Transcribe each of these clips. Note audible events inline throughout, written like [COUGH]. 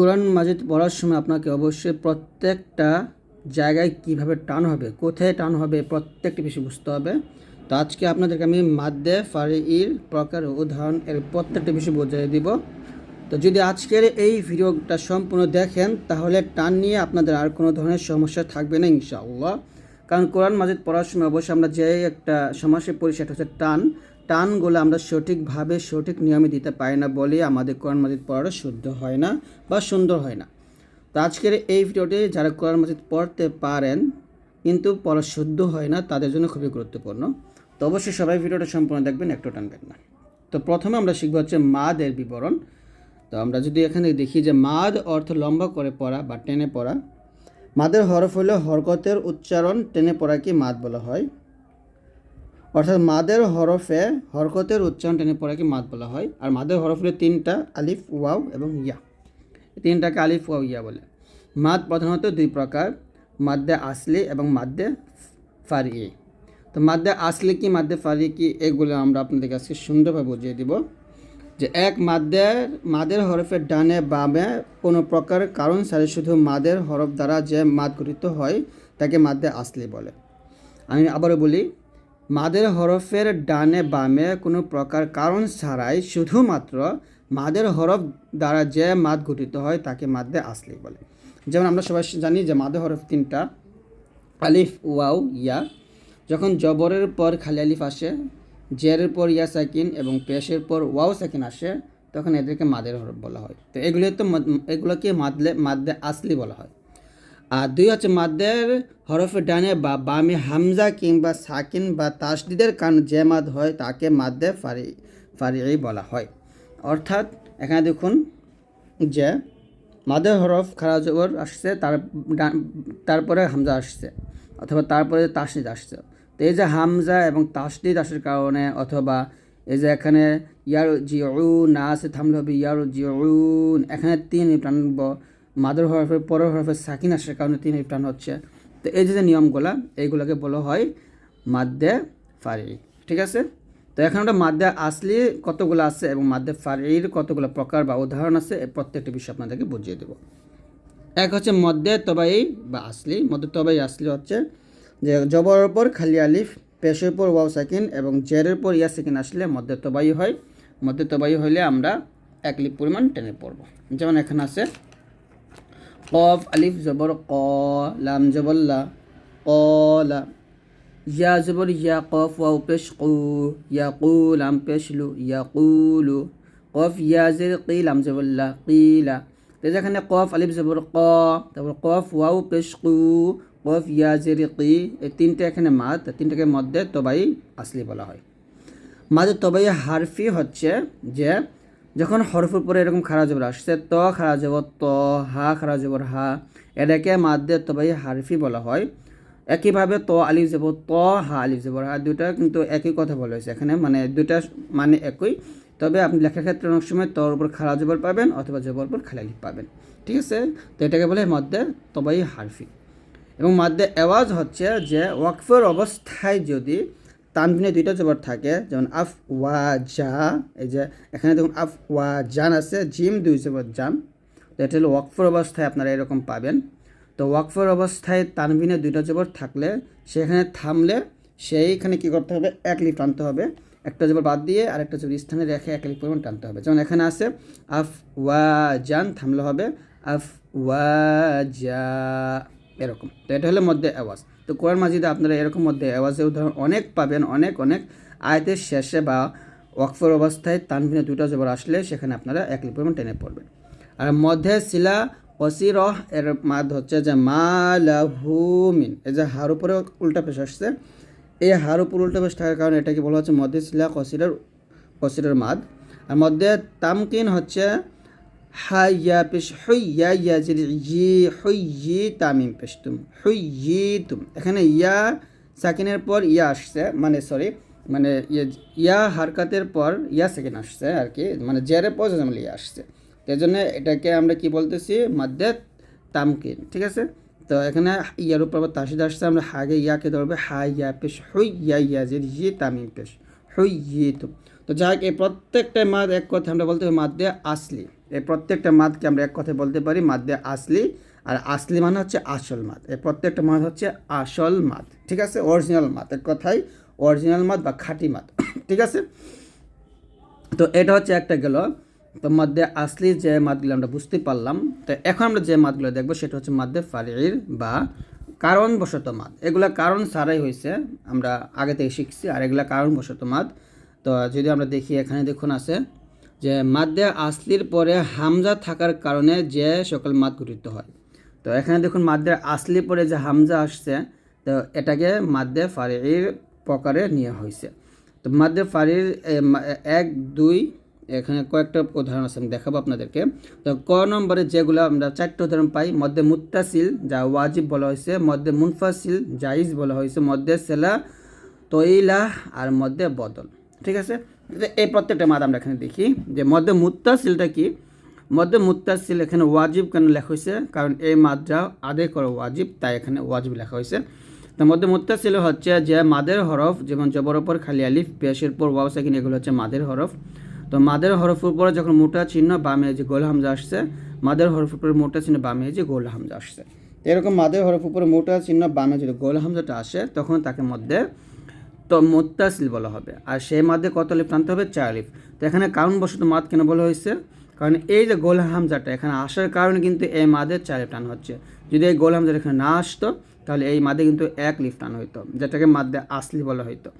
কোরআন মাজিদ পড়ার সময় আপনাকে অবশ্যই প্রত্যেকটা জায়গায় কীভাবে টান হবে, কোথায় টান হবে প্রত্যেকটি বিষয় বুঝতে হবে। তো আজকে আপনাদেরকে আমি মাদ্দে ফারির প্রকার উদাহরণ এর প্রত্যেকটি বিষয় বোঝাই দিব। তো যদি আজকের এই ভিডিওটা সম্পূর্ণ দেখেন, তাহলে টান নিয়ে আপনাদের আর কোনো ধরনের সমস্যা থাকবে না ইনশাআল্লাহ। কারণ কোরআন মাজিদ পড়ার সময় অবশ্যই আমরা যে একটা সমস্যায় পড়ি, সেটা হচ্ছে টান। টানগুলো আমরা সঠিকভাবে সঠিক নিয়মে দিতে পারি না বলে আমাদের কোরআন মাজিদ পড়াটা শুদ্ধ হয় না বা সুন্দর হয় না। তো আজকের এই ভিডিওটি যারা কোরআন মাজিদ পড়তে পারেন কিন্তু পড়া শুদ্ধ হয় না, তাদের জন্য খুবই গুরুত্বপূর্ণ। তো অবশ্যই সবাই ভিডিওটা সম্পূর্ণ দেখবেন, একটু টানবেন না। তো প্রথমে আমরা শিখব হচ্ছে মাদের বিবরণ। তো আমরা যদি এখানে দেখি যে মাদ অর্থ লম্বা করে পড়া বা টেনে পড়া, মাদের হরফ হলে হরকতের উচ্চারণ, টেনে পড়াকে মাদ বলা হয়। অর্থাৎ মাদের হরফে হরকতের উচ্চারণ টেনে পড়াকে মাদ বলা হয়। আর মাদের হরফ তিনটা আলিফ, ওয়াও এবং ইয়া। তিনটাকে আলিফ, ওয়াও, ইয়া বলে। মাদ প্রধানত দুই প্রকার মাদ্দে আসলি এবং মাদ্দে ফারি তো মাদ্দে আসলি কি মাদ্দে ফারি কি, এগুলো আমরা আপনাদের কাছে সুন্দরভাবে বুঝিয়ে দিব। যে এক, মাদের মাদের হরফের ডানে বামে কোনো প্রকার কারণ সারে শুধু মাদের হরফ দ্বারা যে মাদ গঠিত হয়, তাকে মাদ্দে আসলি বলে। আমি আবারও বলি মাদের হরফের ডানে বামে কোনো প্রকার কারণ ছাড়াই শুধুমাত্র মাদের হরফ দ্বারা যে মাদ গঠিত হয় তাকে মাদ্দে আসলি বলে। যেমন আমরা সবাই জানি যে মাদে হরফ তিনটা, আলিফ, ওয়াও, ইয়া। যখন জবরের পর খালি আলিফ আসে জেরের পর ইয়া সাকিন এবং পেশের পর ওয়াও সাকিন আসে, তখন এদেরকে মাদের হরফ বলা হয়। তো এগুলো তো এগুলোকে মাদলে মাদ্দে আসলি বলা হয়। আর দুই হচ্ছে মাদ্দের হরফের ডানে বা বামে হামজা কিংবা সাকিন বা তাসদিদের কারণ যে মাদ হয়, তাকে মাদ্দে ফারি ফারি বলা হয়। অর্থাৎ এখানে দেখুন যে মাদের হরফ খারা জবর আসছে, তার তারপরে হামজা আসছে অথবা তারপরে তাসনিদ আসছে। তো এই যে হামজা এবং তাসনিদ আসার কারণে অথবা এই যে এখানে ইয়ার জিউ না আছে থামলে হবে ইয়ার জিউন এখানে তিন টানব। মাদের হরফের পরের হরফের সাকিন আসার কারণে তিন টান হচ্ছে। তো এই যে নিয়মগুলা, এইগুলোকে বলা হয় মাদ্দে ফারি ঠিক আছে? তো এখন আমরা মাদ্দে আসলি কতগুলো আছে এবং মাদ্দে ফারির কতগুলো প্রকার বা উদাহরণ আছে এই প্রত্যেকটা বিষয় আপনাদেরকে বুঝিয়ে দেবো। এক হচ্ছে মধ্যে তবাই বা আসলি। মধ্যে তবাই আসলি হচ্ছে যে জবরের উপর খালি আলিফ, পেশের পর ওয়াও সাকিন এবং জেরের পর ইয়া সাকিন আসলে মধ্যে তবাই হয়। মধ্যে তবাই হলে আমরা এক লিপ পরিমাণ টেনে পড়ব। যেমন এখানে আছে কফ আলিফ জবর ক লাম জবর লা কলা ইয়া জবর ইয়া কফ ওয়াও পেশ কু ইয়া কু লাম পেশ লু ইয়া কুলু কফ ইয়া জের কি লাম জবর লা কিলা তো যেখানে কফ আলিফ জবর ক তারপর কফ ওয়াও পেশ কু কফ ইয়া জের কি এই তিনটে এখানে মাদ। তিনটাকে মধ্যে তবাই আসলি বলা হয়। মাঝে তবাই হারফি হচ্ছে যে যখন হরফের পরে এরকম খারা জবর আসছে, ত খারা জবর ত, হা খারা জবর হা এটাকে মাদ্দে তবাই হারফি বলা হয়। একইভাবে ত, আলিফ জবর, ত, হা, আলিফ জবর, হা দুটা কিন্তু একই কথা বলা হয়েছে এখানে মানে দুটা মানে একই। তবে আপনি লেখার ক্ষেত্রে অনেক সময় তর উপর খারা জবর পাবেন অথবা জবর উপর খালি আলিফ পাবেন। ঠিক আছে? তো এটাকে বলে মধ্যে তবাই হারফি। এবং মাদ্দে আওয়াজ হচ্ছে যে, ওয়াকফের অবস্থায় যদি তানভিনে দুইটা জবর থাকে, যেমন আফ ওয়া জা, এই যে এখানে দেখুন আফ ওয়া জান আছে, জিম দুই জবর তো এটা হলো ওয়াকফের অবস্থায় আপনারা এরকম পাবেন। তো ওয়াকফের অবস্থায় তানভিনে দুইটা জবর থাকলে সেখানে থামলে সেইখানে কী করতে হবে? এক লিফ টানতে হবে। একটা জবর বাদ দিয়ে আর একটা জবর স্থানে রেখে এক লিফ পরিমাণ টানতে হবে। যেমন এখানে আছে, আফ ওয়া জান থামলে হবে, আফ ওয়া জা, এরকম। তো এটা হলো মধ্যে আওয়াজ। তো কোরআন মাজিদে আপনারা এরকম মধ্যে আওয়াজের উদাহরণ অনেক পাবেন, অনেক অনেক আয়তের শেষে বা ওয়াকফের অবস্থায় তানভিনে দুটো জবর আসলে সেখানে আপনারা এক লিপ পরিমাণ টেনে পড়বেন। আর মধ্যে শিলা অসিরহ এর মাদ হচ্ছে যে মা এই যে হার উপরে উল্টা পেশ আসছে, এই হার উপর উল্টা পেশ থাকার কারণে এটাকে বলা হচ্ছে মধ্যে শিলা কসিরের কসিরের মাদ। আর মধ্যে তামকিন হচ্ছে হাইয়া পেশ হইয়া ইয়া জির ই হইয়ি তামিম পেশ তুম হইয়ি তুম এখানে ইয়া সাকিনের পর ইয়া আসছে মানে সরি মানে ইয়ে ইয়া হারকাতের পর ইয়া সেকেন্ড আসছে আর কি মানে জেরে পর যেমন ইয়া আসছে। তো এই জন্য এটাকে আমরা কি বলতেছি? মাদ্দে তামকিন, ঠিক আছে? তো এখানে ইয়ার উপর আবার তাসিদ আসছে, আমরা হাগে ইয়াকে ধরবে হা ইয়া পেশ হই ইয়া ইয়া জির ই তামিম পেশ হই ই তুম তো যাই হোক, এই প্রত্যেকটা মাদ এক কথা আমরা বলতে পারি মাদ্দে আসলি। এই প্রত্যেকটা মাদকে আমরা এক কথায় বলতে পারি মাদ্দে আসলি, আর আসলি মানে হচ্ছে আসল মাদ। এই প্রত্যেকটা মাদ হচ্ছে আসল মাদ, ঠিক আছে? অরিজিনাল মাদ, এক কথায় অরিজিনাল মাদ বা খাঁটি মাদ, [COUGHS] ঠিক আছে? তো এটা হচ্ছে একটা গেল। তো মধ্যে আসলি যে মাদগুলো আমরা বুঝতে পারলাম, তো এখন আমরা যে মাদগুলো দেখব সেটা হচ্ছে মাদ্দে ফারির বা কারণবশত মাদ। এগুলা কারণ ছাড়াই হয়েছে, আমরা আগে থেকে শিখছি, আর এগুলা কারণবশত মাদ। তো যদি আমরা দেখি, এখানে দেখুন আছে যে, মাদ্দে আসলির পরে হামজা থাকার কারণে যে সকল মাদ গঠিত হয়। তো এখানে দেখুন মাদ্দের আসলি পরে যে হামজা আসছে, তো এটাকে মাদ্দে ফারির প্রকারে নিয়ে হয়েছে। তো মাদ্দে ফারির এক, দুই, এখানে কয়েকটা উদাহরণ আছে, আমি দেখাবো আপনাদেরকে। তো ক নম্বরে যেগুলো আমরা চারটে উদাহরণ পাই মধ্যে মুত্তাসিল, যা ওয়াজিব বলা হয়েছে মধ্যে মুনফাসিল, জাইজ বলা হয়েছে মধ্যে সেলা তৈলা আর মধ্যে বদল। ঠিক আছে? এই প্রত্যেকটা মাদ আমরা এখানে দেখি। যে মধ্যে মুত্তাসিলটা কি? মধ্যে মুত্তাসিল এখানে ওয়াজিব কেন লেখা হয়েছে কারণ এই মাদটা আদায় করা ওয়াজিব, তাই এখানে ওয়াজিব লেখা হয়েছে তার মধ্যে মুত্তাসিল হচ্ছে যে মাদের হরফ, যেমন জবর ওপর খালি আলিফ, পেশের পর ওয়াও সাকিন, এগুলো হচ্ছে মাদের হরফ। তো মাদের হরফের উপরে যখন মোটা চিহ্ন, বামে যে গোল হামজা আসছে, মাদের হরফের উপরে মোটা চিহ্ন, বামে যে গোল হামজা আসছে। তো এরকম মাদের হরফ উপরে মোটা চিহ্ন, বামে যদি গোল হামজাটা আসে, তখন তাকে মধ্যে তো মোত্তাসিল বলা হবে। আর সেই মাদে কত লিফ টানতে হবে? চার লিফ। তো এখানে কারণবশত মাদ কেন বলা হয়েছে? কারণ এই যে গোল হামজাটা এখানে আসার কারণে কিন্তু এই মাদে চার লিফ টান হচ্ছে। যদি এই গোল হামজাটা এখানে না আসতো, তাহলে এই মাদে কিন্তু এক লিফ টান হইতো, যেটাকে মাদ্দে আসলি বলা হইতো।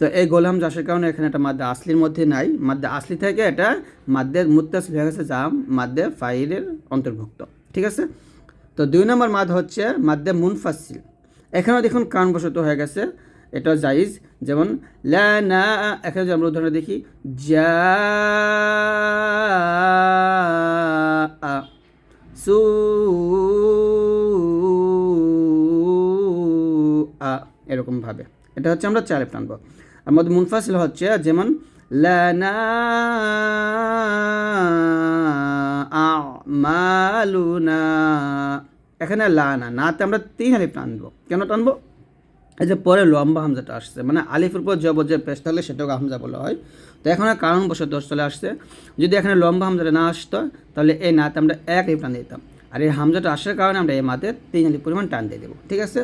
তো এই গোল হামজা আসার কারণে এখানে একটা মাদ্দে আসলির মধ্যে নাই। মাদ্দে আসলি থেকে এটা মাদ্দে মুত্তাসিল হয়ে গেছে যা মাদ্দে ফাইলের অন্তর্ভুক্ত। ঠিক আছে? তো দুই নম্বর মাদ হচ্ছে মাদ্দে মুনফাসিল এখানেও দেখুন কারণবশত হয়ে গেছে। এটা জাইজ, যেমন, লা এখানে যদি আমরা উদাহরণ দেখি, যা সু, আ এরকমভাবে এটা হচ্ছে আমরা চারে টানবো আর মধ্যে মুনফাসিল হচ্ছে, যেমন লানা আমালুনা এখানে লানা নাতে আমরা তিন আলিফ টানবো কেন টানবো এই যে পরে লম্বা হামজাটা আসছে মানে আলিফের উপর জবর যে পেশ থাকলে সেটাকে হামজা বলা হয়। তো এখন আর কারণবশত দোষ চলে আসছে, যদি এখানে লম্বা হামজাটা না আসতো, তাহলে এই নাতে আমরা এক আলিফ টান দিতাম। আর এই হামজাটা আসার কারণে আমরা এই মাতে তিন আলিফ পরিমাণ টান দিয়ে দেবো, ঠিক আছে?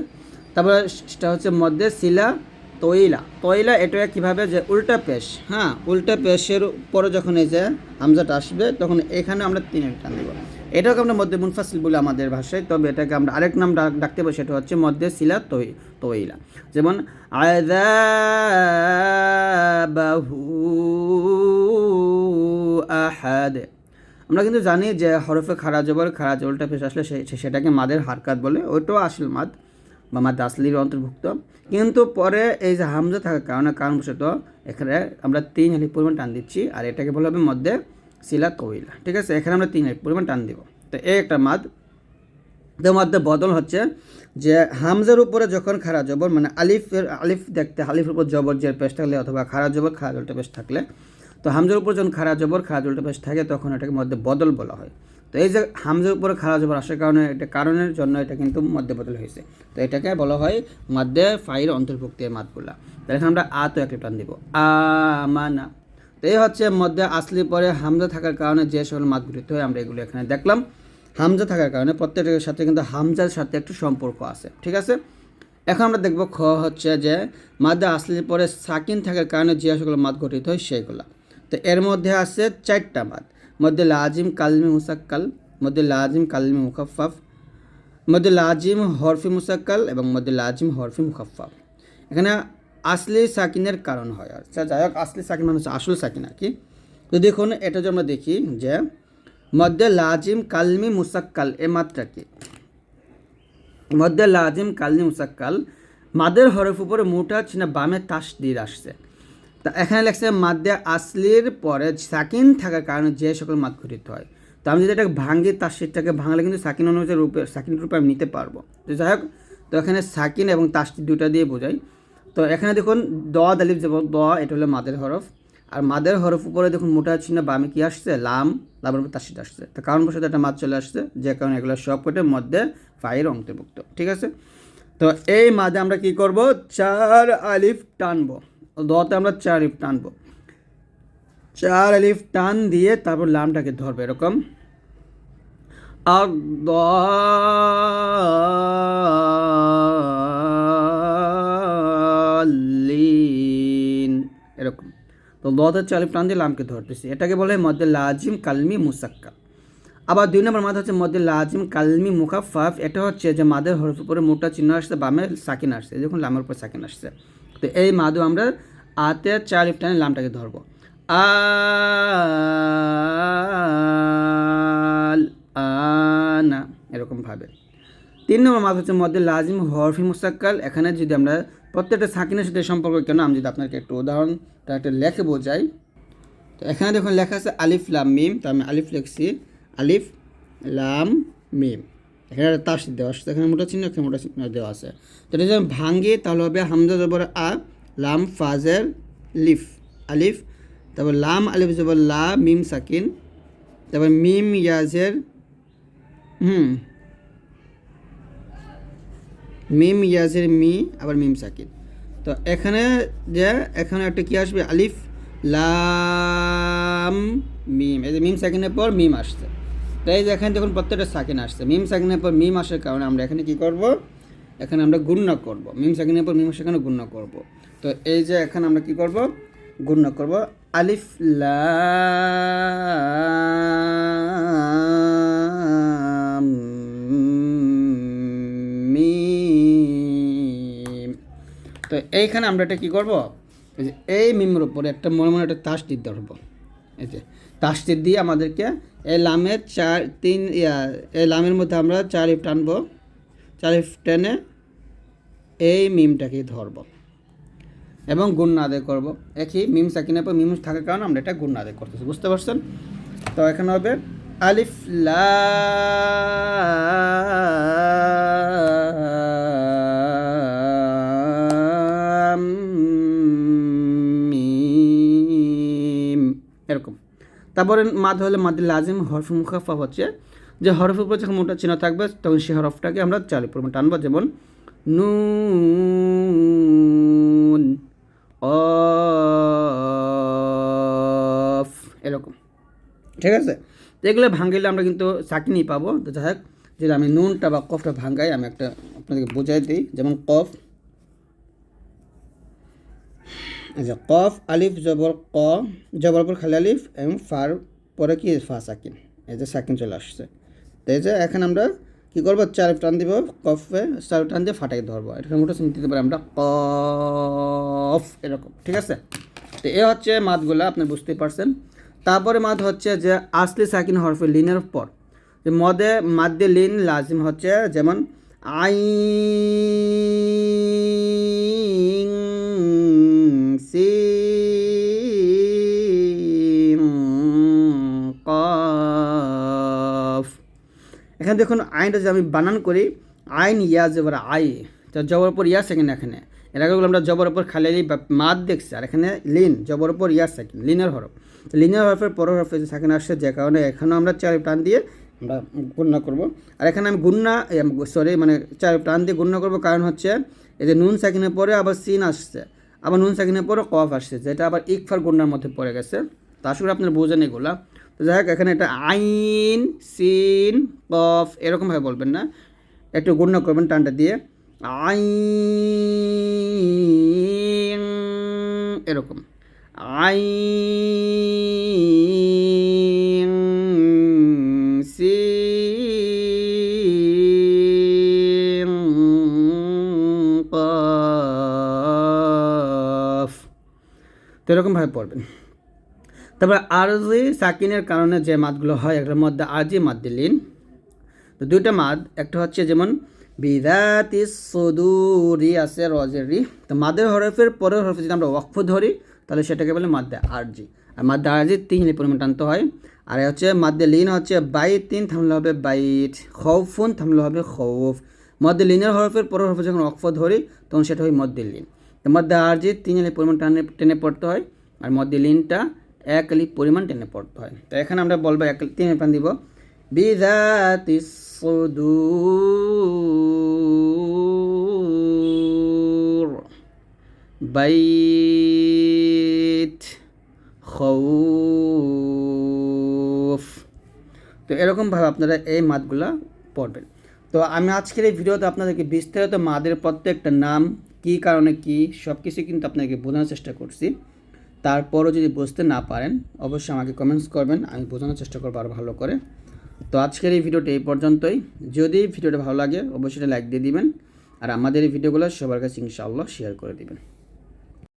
তারপরে সেটা হচ্ছে মধ্যে শিলা তৈলা। তৈলা এটা কীভাবে যে উল্টা পেশ হ্যাঁ উল্টা পেশের পরে যখন এই যে হামজাটা আসবে, তখন এখানে আমরা তিন আলিফ টান দেবো। এটাকে আমরা মধ্যে মুনফাসিল বলে আমাদের ভাষায়, তবে এটাকে আমরা আরেক নাম ডাক- ডাকতে পারি, সেটা হচ্ছে মধ্যে শিলা তৈ তৈলা। যেমন, আযাবাহু আহাদ। আমরা কিন্তু জানি যে হরফে খারা জবর, খারা জবরটা পেশ আসলে সেটাকে মাদের হারকাত বলে, ওইটাও আসল মাদ বা মাদ আসলির অন্তর্ভুক্ত। কিন্তু পরে এই যে হামজা থাকার কারণে কারণবশত এখানে আমরা তিন হালি পরিমাণ টান দিচ্ছি, আর এটাকে বলা হবে মধ্যে শিলা তৈলা ঠিক আছে? এখানে আমরা তিন এক পরিমাণ টান দিব। তো এই একটা মাদ। তো মধ্যে বদল হচ্ছে যে হামজার উপরে যখন খারা জবর মানে আলিফের আলিফ দেখতে, আলিফের উপর জবর যে পেশ থাকলে অথবা খারা জবর, খারা জলটা পেশ থাকলে, তো হামজার উপর যখন খারা জবর, খারা জলটা পেশ থাকে, তখন এটাকে মধ্যে বদল বলা হয়। তো এই যে হামজার উপরে খারা জবর আসার কারণে, এটা কারণের জন্য এটা কিন্তু মধ্যে বদল হয়েছে। তো এটাকে বলা হয় মধ্যে ফাইল অন্তর্ভুক্ত মাতগুলা তাহলে আমরা আ তো একটা টান দিব। আমানা তো এই হচ্ছে মধ্যে আসলি পরে হামজা থাকার কারণে যে সকল মাত গঠিত হয় আমরা এগুলো এখানে দেখলাম। হামজা থাকার কারণে প্রত্যেকটার সাথে কিন্তু হামজার সাথে একটু সম্পর্ক আছে, ঠিক আছে? এখন আমরা দেখব খ হচ্ছে যে মাদ্দা আসলির পরে সাকিন থাকার কারণে যে সকল মাত গঠিত হয় সেইগুলা। তো এর মধ্যে আছে চারটা মাদ মধ্যে লাজিম কালমি মুসাক্কাল, মধ্যে লাজিম কালমি মুখাফাফ মধ্যে লাজিম হরফি মুসাক্কাল এবং মধ্যে লাজিম হরফি মুখাফাফ এখানে আসলি সাকিনের কারণ হয়। আচ্ছা যাই হোক, আসলি সাকিন মানে হচ্ছে আসল সাকিন আর কি। তো দেখুন, এটা যদি আমরা দেখি যে মধ্যে লাজিম কালমি মুসাক্কাল, এ মাত্রা কি? মধ্যে লাজিম কালমি মুসাক্কাল, মাদের হরফ উপরে মোটা চিনা বামে তাস দিয়ে আসছে। তা এখানে লেখছে মাদ্দে আসলির পরে সাকিন থাকার কারণে যে সকল মাদ গঠিত হয়। তো আমি যদি এটাকে ভাঙি তার সেটাকে ভাঙলে কিন্তু সাকিন অনুযায়ী রূপে, সাকিন রূপে আমি নিতে পারব। তো যাই হোক, তো এখানে সাকিন এবং তাসটি দুটা দিয়ে বোঝাই। তো এখানে দেখুন, দ দালিফ যাব দ এটা হলো মাদের হরফ। আর মাদের হরফ উপরে দেখুন, মোটা চিহ্ন বামে কি আসছে? লাম, লামের উপর তাসিদ আসছে। তো কারণ বসে একটা মাদ চলে আসছে, যে কারণে এগুলো সব কটে মধ্যে ফাইয়ের অন্তর্ভুক্ত, ঠিক আছে? তো এই মাদে আমরা কি করব? চার আলিফ টানবো। দতে আমরা চার আলিফ টানবো। চার আলিফ টান দিয়ে তারপর লামটাকে ধরবে এরকম। আলিন তো দত হচ্ছে আলিফ দিয়ে লামকে ধরতেছি। এটাকে বলে মধ্যে লাজিম কালমি মুসাক্কা। আবার দুই নম্বর মাদ হচ্ছে মধ্যে লাজিম কালমি মুখাফাফ এটা হচ্ছে যে মাদের হরফ উপরে মোটা চিহ্ন আসছে, বামে সাকিন আসছে, যখন লামের উপর সাকিন আসছে। তো এই মাদু আমরা আতে চার লিফ টানে লামটাকে ধরবো। আল আনা এরকমভাবে তিন নম্বর মাদ হচ্ছে মধ্যে লাজিম, হরফি, মুসাক্কাল। এখানে যদি আমরা প্রত্যেকটা সাকিনের সাথে সম্পর্ক কেন, আমি যদি আপনাকে একটু উদাহরণ উদাহরণটা একটা লেখে বোঝাই। তো এখানে দেখুন, লেখা আছে আলিফ, লাম, মিম। তো আমি আলিফ লিখছি। আলিফ, লাম, মিম। এখানে একটা তাস দেওয়া আছে। এখানে মোটা চিহ্ন, এখানে মোটা চিহ্ন দেওয়া আছে। তো এটা যদি ভাঙ্গি, তাহলে হবে হামজা জবর আ, লাম, ফাজের, লিফ। আলিফ, তারপর লাম, আলিফ জবর লা, মিম, সাকিন। তারপর মিম, ইয়াজের, হুম মিম ইয়াজের, মি, আবার মিম সাকিন তো এখানে যে, এখানে একটা কি আসবে? আলিফ, লাম, মিম। এই যে মিম সাকিনের পর মিম আসছে। তাই যে এখানে দেখুন প্রত্যেকটা সাকিন আসছে। মিম সাকিনের পর মিম আসার কারণে আমরা এখানে কি করব? এখানে আমরা গুণ্য করব। মিম সাকিনের পর মিম আসার কারণে গুণ্য করব। তো এই যে এখানে আমরা কি করব? গুণ্য করব। আলিফ, লাম। তো এইখানে আমরা এটা কী করব? এই যে এই মিমের উপরে একটা মনে মনে একটা তাসটির ধরবো। এই যে তাসটির দিয়ে আমাদেরকে এই লামের চার, তিন, ইয়া এই লামের মধ্যে আমরা চার ইফ টানবো। চার ইফ টেনে এই মিমটাকে ধরবো। এবং গুণ আদায় করব। একই মিম সাকিনের পর মিম থাকার কারণে আমরা এটা গুণ আদায় করতেছি। বুঝতে পারছেন? তো এখানে হবে আলিফ লাম তারপরে মাদ হলে মাদের লাজিম, হরফ মুখাফা হচ্ছে। যে হরফের উপর যখন মোটা চিহ্ন থাকবে, তখন সেই হরফটাকে আমরা চালু পরিমাণ টানবো, যেমন নুন, অফ, এরকম। ঠিক আছে? তো এগুলো ভাঙাইলে আমরা কিন্তু চাকনি পাবো। তো যাই হোক, যদি আমি নুনটা বা কফটা ভাঙ্গাই আমি একটা আপনাদেরকে বোঝাই দিই। যেমন কফ আচ্ছা কফ, আলিফ, জবর, ক জবর পর খালি আলিফ এবং ফার, পরে কি ফা, সাকিন? এই যে সাকিন চলে আসছে। তো এই যে এখন আমরা কী করব? চার টান দিব, কফে চার টান দিয়ে ফাটাই ধরবো। এটা মোটা চিন্তা দিতে পারি আমরা কফ, এরকম, ঠিক আছে? তো এ হচ্ছে মাতগুলো আপনি বুঝতেই পারছেন। তারপরে মাদ হচ্ছে যে আসলি সাকিন হরফে লিনের পর। যে মদে মাদ্দে লিন লাজিম হচ্ছে যেমন আই এখানে দেখুন, আইনটা যদি আমি বানান করি, আইন ইয়া জবর আই, তো জবর উপর ইয়া সেকেন্ড এখানে? এর আগে আমরা জবর উপর খালি মাদ দেখছি, আর এখানে লিন, জবর উপর ইয়া সেকেন্ড লিনের হরফ। লিনের হরফের পরের হরফে সেকেন্ড আসছে যে কারণে এখানেও আমরা চার টান দিয়ে আমরা গুণনা করব। আর এখানে আমি গুণনা সরি মানে চার টান দিয়ে গুণনা করব, কারণ হচ্ছে এই যে নুন সাকিনের পরে আবার সিন আসছে। আবার নুন সাকিনের পরে কফ আসছে, যেটা আবার ইকফার গুন্ডার মধ্যে পড়ে গেছে। তা আসলে আপনারা বোঝেন এগুলা। তো যাই হোক, এখানে একটা আইন, সিন, কফ এরকমভাবে বলবেন না। একটু গুণ্য করবেন টানটা দিয়ে। আইন, এরকম। আইন এরকমভাবে পড়বেন। তারপর আরজি সাকিনের কারণে যে মাদগুলো হয়, একটার মধ্যে আরজি মাদ দিলিন। তো দুইটা মাদ একটা হচ্ছে যেমন, বিদাতি সদুরি আছে রজের। তো মাদের হরফের পরের হরফে যদি আমরা ওয়াকফ ধরি, তাহলে সেটাকে বলে মাদ্দে আরজি। আর মাদ্দে আরজি তিন পরিমাণ টানতে হয়। আর হচ্ছে মাদ্দে লিন হচ্ছে বাইত তিন থামলে হবে বাইট খৌফুন, থামলে হবে খৌফ। মধ্যে লিনের হরফের পরের হরফে যখন অক্ফ ধরি, তখন সেটা হয় মধ্যে লিন। তো মধ্যে আরজি তিন পরিমাণ টানে, টেনে পড়তে হয়, আর মধ্যে লিনটা এক আলি পরিমাণ টেনে পড়তে হয়। তো এখানে আমরা বলব এক তিন পান দিব। বিদাতি সুদূর বাইত খৌফ। তো এরকমভাবে আপনারা এই মাদগুলা পড়বেন। তো আমি আজকের এই ভিডিওতে আপনাদেরকে বিস্তারিত মাদের প্রত্যেকটা নাম কী কারণে কি সব কিছু কিন্তু আপনাকে বোঝানোর চেষ্টা করছি। তারপরও যদি বুঝতে না পারেন, অবশ্যই আমাকে কমেন্টস করবেন, আমি বোঝানোর চেষ্টা করব আরও ভালো করে। তো আজকের এই ভিডিওটা এই পর্যন্তই। যদি ভিডিওটা ভালো লাগে, অবশ্যই লাইক দিয়ে দিবেন। আর আমাদের এই ভিডিওগুলো সবার কাছে ইনশাআল্লাহ শেয়ার করে দিবেন।